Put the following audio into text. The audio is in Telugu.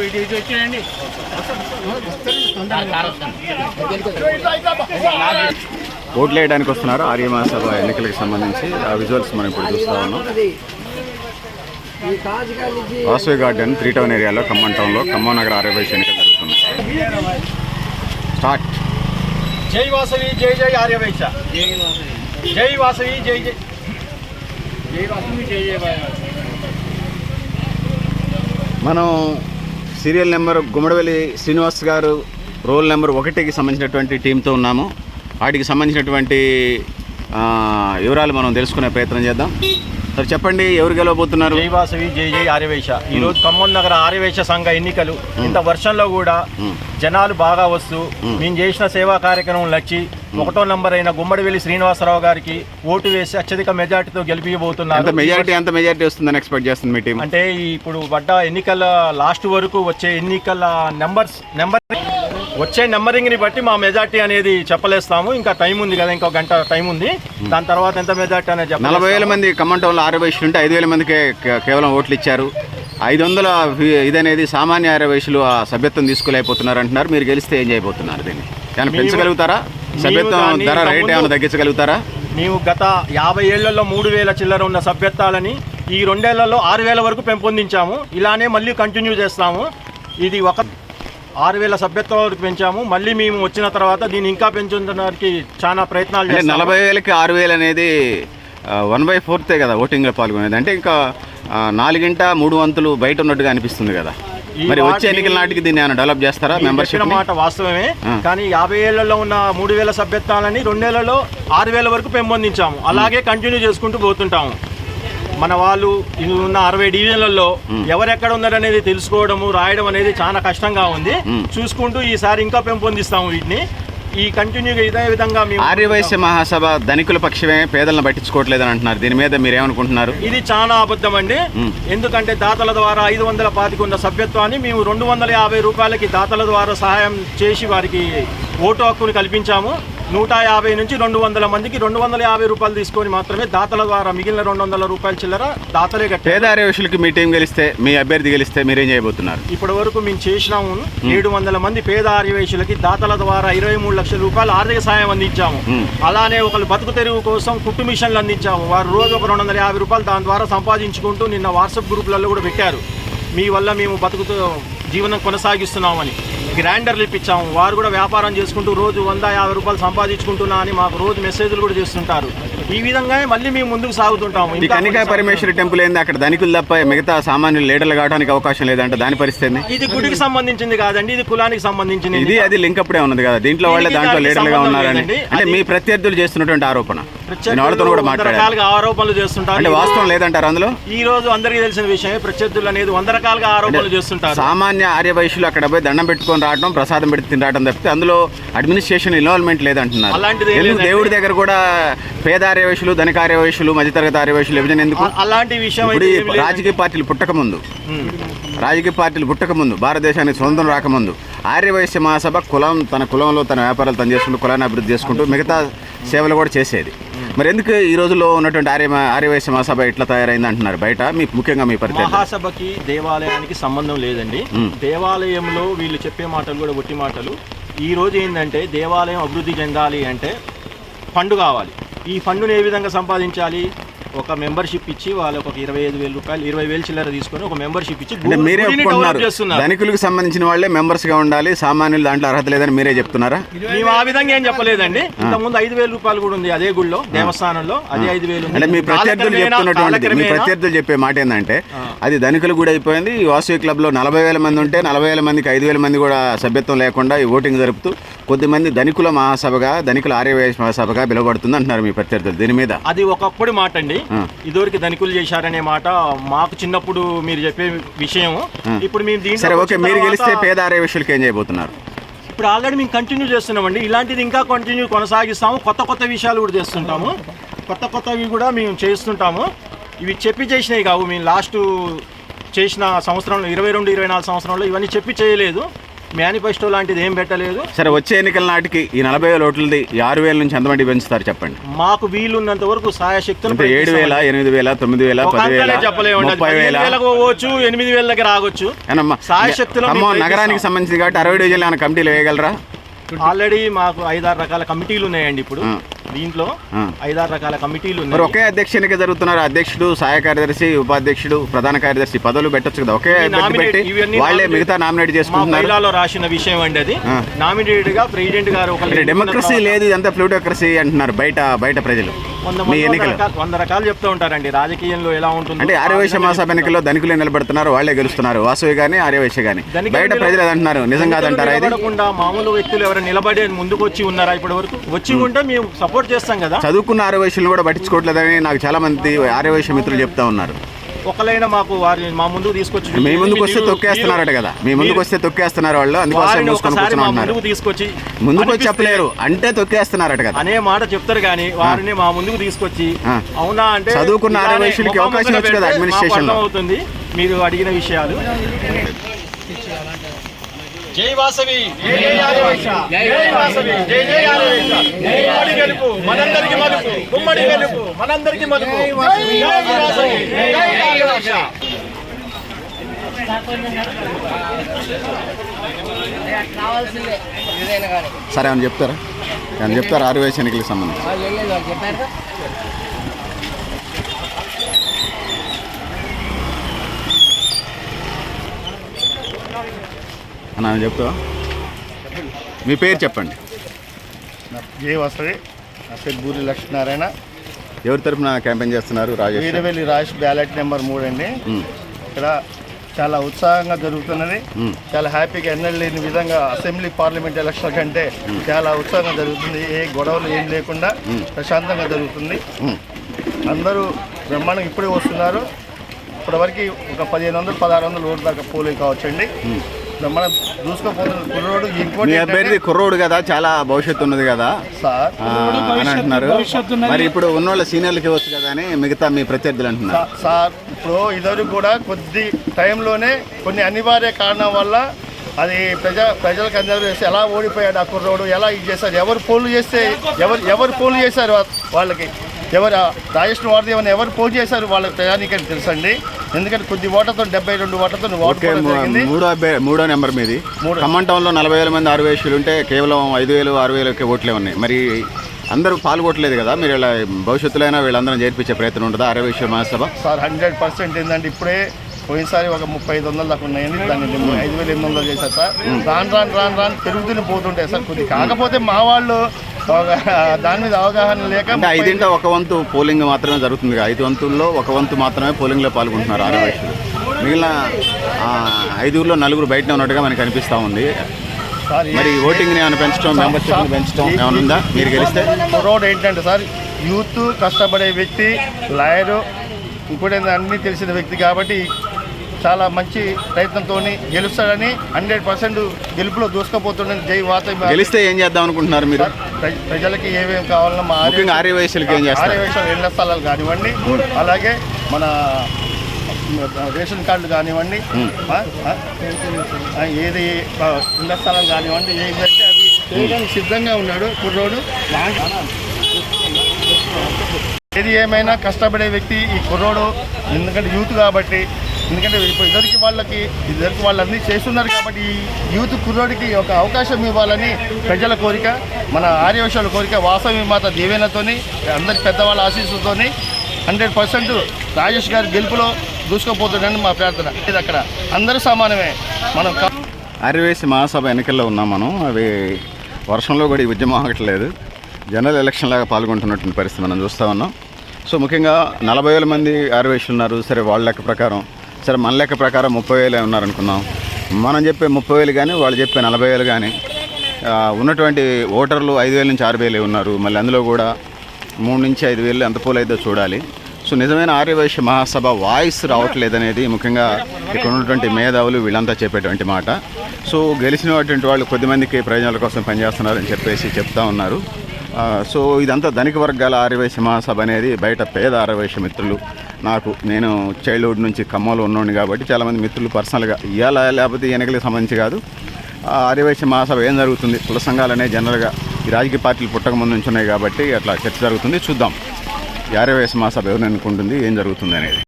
వచ్చేయండి. ఓట్లు వేయడానికి వస్తున్నారు ఆర్యమా సభ ఎన్నికలకు సంబంధించి. ఆ విజువల్స్ మనం ఇప్పుడు చూస్తా ఉన్నాం. వాసవి గార్డెన్ త్రీ టౌన్ ఏరియాలో ఖమ్మం టౌన్లో ఖమ్మం నగర ఆర్యవైశ్య ఎన్నికలు జరుగుతుంది స్టార్ట్. జై వాసవి జై జై ఆర్యవైశ్య. జై వాసవి జై జై. జై వాసు జై జై మనం సీరియల్ నెంబర్ గుమ్మడవెల్లి శ్రీనివాస్ గారు రోల్ నెంబర్ ఒకటికి సంబంధించినటువంటి టీంతో ఉన్నాము. వాటికి సంబంధించినటువంటి వివరాలు మనం తెలుసుకునే ప్రయత్నం చేద్దాం. సార్ చెప్పండి ఎవరు గెలవబోతున్నారు? జై వాసవి జై జై ఆర్యవైశ్య ఈ రోజు ఖమ్మం నగర ఆర్యవైశ్య సంఘ ఎన్నికలు. ఇంత వర్షంలో కూడా. జనాలు బాగా వస్తూ మేము. చేసిన సేవా కార్యక్రమం నచ్చి ఒకటో నంబర్ అయిన గుమ్మడివెల్లి శ్రీనివాసరావు గారికి ఓటు వేసి అత్యధిక మెజార్టీతో ఎంత గెలిపియబోతున్నారు మెజారిటీ ఎంత మెజారిటీ వస్తుందని ఎక్స్పెక్ట్ చేస్తుంది మీ టీం? అంటే ఇప్పుడు పడ్డ ఎన్నికల లాస్ట్ వరకు వచ్చే ఎన్నికల నెంబర్స్ నెంబర్ వచ్చే నెంబరింగ్ని బట్టి మా మెజార్టీ అనేది చెప్పలేస్తాము. ఇంకా టైం ఉంది కదా ఇంకో గంట టైం ఉంది. దాని తర్వాత ఎంత మెజార్టీ అనేది చెప్పలేస్తాము. నలభై వేల మంది ఖమ్మం టౌన్లో ఉంటే ఐదు వేల మందికే కేవలం ఓట్లు ఇచ్చారు. ఐదు వందల ఇదనేది సామాన్య ఆర్య వయసులు ఆ సభ్యత్వం తీసుకోలేకపోతున్నారు అంటున్నారు. మీరు గెలిస్తే ఏం చేయబోతున్నారు దీన్ని? మేము- పెంచగలుగుతారా? సభ్యత్వం దాన్ని ధర రేట్ ఏమైనా తగ్గించగలుగుతారా? మేము గత యాభై ఏళ్ళలో మూడు వేల చిల్లర ఉన్న సభ్యత్వాలని ఈ రెండేళ్ళలో ఆరు వేల వరకు పెంపొందించాము. ఇలానే మళ్ళీ కంటిన్యూ చేస్తాము. ఇది ఒక ఆరు వేల సభ్యత్వం వరకు పెంచాము. మళ్ళీ మేము వచ్చిన తర్వాత దీన్ని ఇంకా పెంచడానికి చాలా ప్రయత్నాలు అంటే చేస్తాము. నలభై వేలకి ఆరు వేలు అనేది వన్ బై ఫోర్తే కదా ఓటింగ్లో పాల్గొనేది. అంటే ఇంకా నాలుగింట మూడు వంతులు బయట ఉన్నట్టుగా అనిపిస్తుంది కదా. మరి వచ్చే ఎన్నికల నాటికి దీన్ని ఏమైనా డెవలప్ చేస్తారా మెంబర్షిప్ మాట వాస్తవమే. కానీ యాభై ఏళ్ళలో ఉన్న మూడు వేల సభ్యత్వాలని రెండేళ్ళలో ఆరు వేల వరకు పెంపొందించాము. అలాగే కంటిన్యూ చేసుకుంటూ పోతుంటాము. మన వాళ్ళు ఉన్న అరవై డివిజన్లలో ఎవరెక్కడ ఉన్నారనేది తెలుసుకోవడము రాయడం అనేది చాలా కష్టంగా ఉంది. చూసుకుంటూ ఈసారి ఇంకా పెంపొందిస్తాము వీటిని. ఈ కంటిన్యూగా ఇదే విధంగా మేము ఆర్యవైశ్య మహాసభ ధనికుల పక్షమే పేదలను పట్టించుకోవట్లేదని అంటున్నారు. దీని మీద మీరు ఏమనుకుంటున్నారు? ఇది చాలా అబద్ధం అండి. ఎందుకంటే దాతల ద్వారా ఐదు వందల పాతిక ఉన్న సభ్యత్వాన్ని మేము రెండు వందల యాభై రూపాయలకి దాతల ద్వారా సహాయం చేసి వారికి ఓటు హక్కుని కల్పించాము. నూట యాభై నుంచి రెండు వందల మందికి రెండు వందల యాభై రూపాయలు తీసుకొని మాత్రమే దాతల ద్వారా మిగిలిన రెండు వందల రూపాయల చిల్లర దాతలే కట్టారు. పేద మీ టీం గెలిస్తే మీ అభ్యర్థి గెలిస్తే మీరేం చేయబోతున్నారు? ఇప్పటి వరకు మేము చేసినాము. ఏడు వందల మంది పేద ఆర్యవేశులకి దాతల ద్వారా ఇరవై మూడు లక్షల రూపాయలు ఆర్థిక సాయం అందించాము. అలానే ఒకరు బతుకు తెరువు కోసం కుట్టు మిషన్లు అందించాము. వారు రోజు ఒక రెండు వందల యాభై రూపాయలు దాని ద్వారా సంపాదించుకుంటూ నిన్న వాట్సాప్ గ్రూపులలో కూడా పెట్టారు. మీ వల్ల మేము బతుకుతూ జీవనం కొనసాగిస్తున్నామని. గ్రైండర్లు ఇప్పించాము వారు కూడా వ్యాపారం చేసుకుంటూ రోజు వంద యాభై రూపాయలు సంపాదించుకుంటున్నా అని మాకు రోజు మెసేజ్లు కూడా చేస్తుంటారు. ఈ విధంగానే మళ్ళీ మేము ముందుకు సాగుతుంటాము. ఈ ఇంకా కనికా కొన్ని పరమేశ్వరి టెంపుల్ ఏంది? అక్కడ ధనికులు తప్ప మిగతా సామాన్యులు లీడర్లు కావడానికి అవకాశం లేదంటే. దాని పరిస్థితి? ఇది గుడికి సంబంధించింది కాదండి ఇది కులానికి సంబంధించింది ఇది అది లింక్ అప్పుడే ఉన్నది కదా. దీంట్లో వాళ్ళే దాంట్లో లీడర్లుగా ఉన్నారని. అంటే మీ ప్రత్యర్థులు చేస్తున్నటువంటి ఆరోపణ. వాళ్ళతో కూడా ఆరోపణలు చేస్తుంటారు. అంటే వాస్తవం లేదంటారు అందులో? ఈ రోజు అందరికీ తెలిసిన విషయమే ప్రత్యర్థులు అనేది వంద రకాలుగా ఆరోపణలు చేస్తుంటారు. సామాన్య ఆర్య వైశ్యులు అక్కడ పోయి దండం పెట్టుకొని రావడం ప్రసాదం పెట్టి తిని రావడం తప్పితే అందులో అడ్మినిస్ట్రేషన్ ఇన్వాల్వ్మెంట్ లేదంటున్నారు. అలాంటిది. దేవుడి దగ్గర కూడా పేద ధనిక ఆర్య వైశ్యులు మధ్యతరగతి ఆర్య వైశ్యులు విభజన ఎందుకు? అలాంటి విషయం ఇప్పుడు. రాజకీయ పార్టీలు పుట్టక ముందు. ఉమ్. రాజకీయ పార్టీలు పుట్టక ముందు భారతదేశానికి స్వతంత్రం రాకముందు ఆర్యవైశ్య మహాసభ కులం తన కులంలో తన వ్యాపారాలు తను చేసుకుంటూ కులాన్ని అభివృద్ధి చేసుకుంటూ మిగతా సేవలు కూడా చేసేది. మరి ఎందుకు ఈ రోజుల్లో ఉన్నటువంటి ఆర్య ఆర్యవైశ్య మహాసభ ఇట్లా తయారైంది అంటున్నారు? బయట మీ ముఖ్యంగా మీ పరిస్థితి మహాసభకి దేవాలయానికి సంబంధం లేదండి. దేవాలయంలో వీళ్ళు చెప్పే మాటలు కూడా ఒట్టి మాటలు. ఈ రోజు ఏంటంటే దేవాలయం అభివృద్ధి చెందాలి అంటే ఫండ్ కావాలి. ఈ ఫండ్ను ఏ విధంగా సంపాదించాలి? ఒక మెంబర్షిప్ ఇచ్చి వాళ్ళకి ఒక ఇరవై ఐదు వేల రూపాయలు ఇరవై వేలు చిల్లర తీసుకొని ఒక మెంబర్షిప్ ఇచ్చి అంటే మీరే గుడిని ఒప్పుకుంటున్నారు డెవలప్ చేస్తున్నారు. ధనికులకు సంబంధించిన వాళ్ళే మెంబర్స్గా ఉండాలి సామాన్యులు దాంట్లో అర్హత లేదని మీరే చెప్తున్నారా? మేము ఆ విధంగా ఏం చెప్పలేదండి. ఇంతకుముందు ఐదు వేల రూపాయలు కూడా ఉంది అదే గుడిలో దేవస్థానంలో అదే ఐదు వేలు ఉంది. అంటే మీ ప్రత్యర్థులు కాలక్రమేణా- చెప్తున్నటువంటిది. మీ కాలక్రమేణా ప్రత్యర్థులు చెప్పే మాట ఏంటంటే అది ధనికులు కూడా అయిపోయింది ఈ వాసవి క్లబ్లో నలభై వేల మంది ఉంటే నలభై వేల మందికి ఐదు వేల మంది కూడా సభ్యత్వం లేకుండా ఈ ఓటింగ్ జరుపుతూ కొద్దిమంది ధనికుల మహాసభగా ధనికుల ఆర్యవేశ మహాసభగా పిలువబడుతుంది అంటున్నారు మీ ప్రత్యర్థులు దీని మీద. అది ఒకప్పుడు మాట అండి ఇదివరకు ధనికులు చేశారనే మాట మాకు చిన్నప్పుడు మీరు చెప్పే విషయం. ఇప్పుడు మేము దీంట్లో సరే ఓకే మీరు గెలిస్తే పేద ఆర్యవేశులకి ఏం చేయబోతున్నారు? ఇప్పుడు ఆల్రెడీ మేము కంటిన్యూ చేస్తున్నామండి. ఇలాంటిది ఇంకా కంటిన్యూ కొనసాగిస్తాము. కొత్త కొత్త విషయాలు కూడా చేస్తుంటాము. కొత్త కొత్తవి కూడా మేము చేస్తుంటాము. ఇవి చెప్పి చేసినవి కావు. మేము లాస్ట్ చేసిన సంవత్సరంలో ఇరవై రెండు ఇరవై నాలుగు సంవత్సరంలో ఇవన్నీ చెప్పి చేయలేదు. మేనిఫెస్టో లాంటిది ఏం పెట్టలేదు. సరే వచ్చే ఎన్నికల నాటికి ఈ నలభై వేల ఓట్లది ఆరు వేల నుంచి ఎంతమంది పెంచుతారు చెప్పండి? మాకు వీలున్నంత వరకు సాయశక్తులు ఏడు వేల ఎనిమిది వేల తొమ్మిది వేల ఒక పది వేల ముప్పై పోవచ్చు ఎనిమిది వేల దగ్గర రావచ్చు. ఏనమ్మా సాయశక్తిలో. నగరానికి సంబంధించింది కాబట్టి అరవై డివిజన్లు ఏమైనా కమిటీలు వేయగలరా? ఆల్రెడీ మాకు ఐదారు రకాల కమిటీలు ఉన్నాయండి ఇప్పుడు. దీంట్లో. ఐదారు రకాల కమిటీలు మరి ఉన్నాయి ఒకే అధ్యక్ష ఎన్నిక జరుగుతున్నారు అధ్యక్షుడు సహాయ కార్యదర్శి ఉపాధ్యక్షుడు ప్రధాన కార్యదర్శి పదవులు పెట్టొచ్చు కదా. ఒకే వాళ్ళే మిగతా నామినేట్ చేసుకుంటున్నారు. రాసిన విషయం అండి అది. నామినేటెడ్గా ప్రెసిడెంట్ గారు ఒక డెమోక్రసీ లేదు ఇదంతా ప్లూటోక్రసీ అంటున్నారు బయట బయట ప్రజలు. వంద మీ వంద ఎన్నికలు. రకాలు- వంద రకాలు చెప్తూ ఉంటారండి. రాజకీయంలో ఎలా ఉంటుంది అంటే ఆర్యవైశ్య మహాసభ ఎన్నికల్లో ధనికులే నిలబడుతున్నారు వాళ్ళే గెలుస్తున్నారు. వాసవి కానీ ఆర్యవైశ్య కానీ బయట ప్రజలు అంటున్నారు నిజం కాదంటారా ఇది? నిలబడకుండా మామూలు వ్యక్తులు ఎవరైనా నిలబడి ముందుకు వచ్చి ఉన్నారా? ఇప్పటి వరకు వచ్చి ఉంటే మేము సపోర్ట్ చేస్తాం కదా. చదువుకున్న ఆర్యవైశ్యులను కూడా పట్టించుకోవట్లేదని నాకు చాలా మంది ఆర్యవైశ్య మిత్రులు చెప్తా ఉన్నారు. ఒకలైనా మాకు వారిని మా ముందుకు తీసుకొచ్చి మీ ముందుకు వస్తే తొక్కేస్తున్నారట కదా. మీ ముందుకు వస్తే తొక్కేస్తున్నారు వాళ్ళు అందుకోసం ముందుకు తీసుకొచ్చి ముందుకు వచ్చి చెప్పలేరు అంటే తొక్కేస్తున్నారట కదా. అనే మాట చెప్తారు కానీ వారిని మా ముందుకు తీసుకొచ్చి. అవునా అంటే చదువుకున్న ఆర్యవైశ్యులకి అవకాశం ఇవ్వచ్చు కదా అడ్మినిస్ట్రేషన్ అవుతుంది మీరు అడిగిన విషయాలు. జై వాసవి. గెలుపు మనందరికి మలుపు. గెలుపు మనందరికి మలుపు. సరే అని చెప్తారా? అని చెప్తారా? ఆర్యవైశ్య ఎన్నికలకు సంబంధించి? ఏం లేదు వాళ్ళు చెప్పారు అని అని చెప్తావా? మీ పేరు చెప్పండి. జై వసవి నా పేరు బూరి లక్ష్మీనారాయణ. ఎవరి తరఫున క్యాంపెయిన్ చేస్తున్నారు రాజేష్ వీరవెల్లి రాజ్ బ్యాలెట్ నెంబర్ మూడు అండి. ఇక్కడ చాలా ఉత్సాహంగా జరుగుతున్నది. చాలా హ్యాపీగా ఎన్నడూ లేని విధంగా అసెంబ్లీ పార్లమెంట్ ఎలక్షన్ కంటే చాలా ఉత్సాహంగా జరుగుతుంది. ఏ గొడవలు ఏం లేకుండా ప్రశాంతంగా జరుగుతుంది. అందరూ బ్రహ్మాండంగా ఇప్పుడే వస్తున్నారు. ఇప్పటివరకు ఒక పదిహేను వందలు పదహారు వందలు ఓటు దాకా పోలే కావచ్చండి. బ్రహ్మాండం దూసుకుపోతున్న కుర్రోడు మీ ఇంకోటి అభ్యర్థి కుర్రోడు కదా చాలా భవిష్యత్తు ఉన్నది కదా. సార్ అని అంటున్నారు. మరి ఇప్పుడు ఉన్నోళ్ళ సీనియర్లకి ఇవ్వచ్చు కదా అని మిగతా మీ ప్రత్యర్థులు అంటున్నారు. సార్ ఇప్పుడు ఇదివరకు కూడా కొద్ది టైంలోనే కొన్ని అనివార్య కారణం వల్ల అది ప్రజ ప్రజలకు అందరూ వేసి ఎలా ఓడిపోయాడు ఆ కుర్రోడు ఎలా ఇది చేశారు ఎవరు ఫోన్లు చేస్తే ఎవరు ఎవరు ఫోన్లు చేశారు వాళ్ళకి? ఎవరు రాజేష్ వారదేవన్ ఎవరు ఫోన్ చేశారు వాళ్ళ ప్రజానికి తెలుసండి ఎందుకంటే కొద్ది ఓటతో డెబ్బై రెండు ఓటతో ఓటు ఓకే పోవడం మూ- జరిగింది. మూడో మూడో నెంబర్ మీది. మూడో. ఖమ్మం టౌన్లో నలభై వేల మంది ఆరు వేసులు ఉంటే కేవలం ఐదు వేలు ఆరు వేలకే ఓట్లే ఉన్నాయి. మరి అందరూ పాల్గొట్టలేదు కదా మీరు ఇలా భవిష్యత్తులో అయినా వీళ్ళందరం చేర్పించే ప్రయత్నం ఉంటుందా అరవై విషయ మహాసభ? సార్ హండ్రెడ్ పర్సెంట్ ఏంటంటే ఇప్పుడే పోయినసారి ఒక ముప్పై ఐదు వందల దాకా ఉన్నాయండి. దాన్ని ఐదు వేల ఎనిమిది వందలు చేశారు సార్. రాను రాను రాను రాను పెరుగుతూనే పోతుంటాయి సార్. కొద్ది కాకపోతే మా వాళ్ళు దాని మీద అవగాహన లేక అంటే ఐదింట ఒక వంతు పోలింగ్ మాత్రమే జరుగుతుంది. ఐదు వంతుల్లో ఒక వంతు మాత్రమే పోలింగ్లో పాల్గొంటున్నారు వయసులు మిగిలిన ఐదుగురిలో నలుగురు బయటనే ఉన్నట్టుగా మనకి అనిపిస్తూ ఉంది. మరి ఓటింగ్ని ఏమైనా పెంచడం మెంబర్షిప్ని పెంచడం ఏమైనా ఉందా? మీరు గెలిస్తే? కుర్రోడు ఏంటంటే సార్ యూత్ కష్టపడే వ్యక్తి లాయరు ఏంటంటే అన్నీ తెలిసిన వ్యక్తి కాబట్టి చాలా మంచి ప్రయత్నంతో గెలుస్తాడని హండ్రెడ్ పర్సెంట్ గెలుపులో దూసుకుపోతుండని జై వాత గెలిస్తే ఏం చేద్దాం అనుకుంటున్నారు మీరు? ప్రజలకి ఏమేమి కావాలన్నా మా ముఖ్యంగా ఆర్య వయసులకి ఏం చేస్తారు? ఇళ్ళ స్థలాలు కానివ్వండి అలాగే మన రేషన్ కార్డులు కానివ్వండి ఏది ఇళ్ళ స్థలాలు కానివ్వండి ఏదంటే అవి చేయడానికి సిద్ధంగా ఉన్నాడు. కుర్రోడు ఏది ఏమైనా కష్టపడే వ్యక్తి ఈ కుర్రోడు ఎందుకంటే యూత్ కాబట్టి ఎందుకంటే ఇప్పుడు ఇద్దరికి వాళ్ళకి ఇద్దరికి వాళ్ళన్నీ చేస్తున్నారు కాబట్టి యూత్ కుర్రోడికి ఒక అవకాశం ఇవ్వాలని ప్రజల కోరిక మన ఆర్యవశాల కోరిక వాసవి మాత దీవెనతోని అందరి పెద్దవాళ్ళ ఆశీస్సుతోని హండ్రెడ్ పర్సెంట్ రాజేష్ గారి గెలుపులో దూసుకుపోతుందని మా ప్రార్థన. ఇది అక్కడ అందరూ సమానమే. మనం ఆర్యవేసి మహాసభ ఎన్నికల్లో ఉన్నాం మనం. అవి వర్షంలో కూడా ఈ ఉద్యమం ఆగట్లేదు జనరల్ ఎలక్షన్ లాగా పాల్గొంటున్నటువంటి పరిస్థితి మనం చూస్తూ ఉన్నాం. సో ముఖ్యంగా నలభై వేల మంది ఆర్యవేశులు ఉన్నారు. సరే వాళ్ళ లెక్క ప్రకారం సరే మన లెక్క ప్రకారం ముప్పై వేలే ఉన్నారనుకుందాం. మనం చెప్పే ముప్పై వేలు కానీ వాళ్ళు చెప్పే నలభై వేలు కానీ ఉన్నటువంటి ఓటర్లు ఐదు వేల నుంచి ఆరు వేలే ఉన్నారు. మళ్ళీ అందులో కూడా మూడు నుంచి ఐదు వేలు ఎంత పోలైతే చూడాలి. సో నిజమైన ఆర్యవైశ్య మహాసభ వాయిస్ రావట్లేదనేది ముఖ్యంగా ఇక్కడ ఉన్నటువంటి మేధావులు వీళ్ళంతా చెప్పేటువంటి మాట. సో గెలిచినటువంటి వాళ్ళు కొద్దిమందికి ప్రయోజనాల కోసం పనిచేస్తున్నారని చెప్పేసి చెప్తా ఉన్నారు. సో ఇదంతా ధనిక వర్గాల ఆర్యవైశ్య మహాసభ అనేది బయట పేద ఆర్యవైశ్య మిత్రులు నాకు నేను చైల్డ్హుడ్ నుంచి ఖమ్మంలో ఉన్నాను కాబట్టి చాలామంది మిత్రులు పర్సనల్గా ఇవాళ లేకపోతే ఎన్నికలకు సంబంధించి కాదు. ఆ ఆర్యవైశ్య మహాసభ ఏం జరుగుతుంది? కుల సంఘాలనే జనరల్గా ఈ రాజకీయ పార్టీలు పుట్టక ముందు నుంచి ఉన్నాయి కాబట్టి అట్లా చర్చ జరుగుతుంది. చూద్దాం. ఈ ఆర్యవైశ్య మహాసభ ఎవరు అనుకుంటుంది? ఏం జరుగుతుంది అనేది.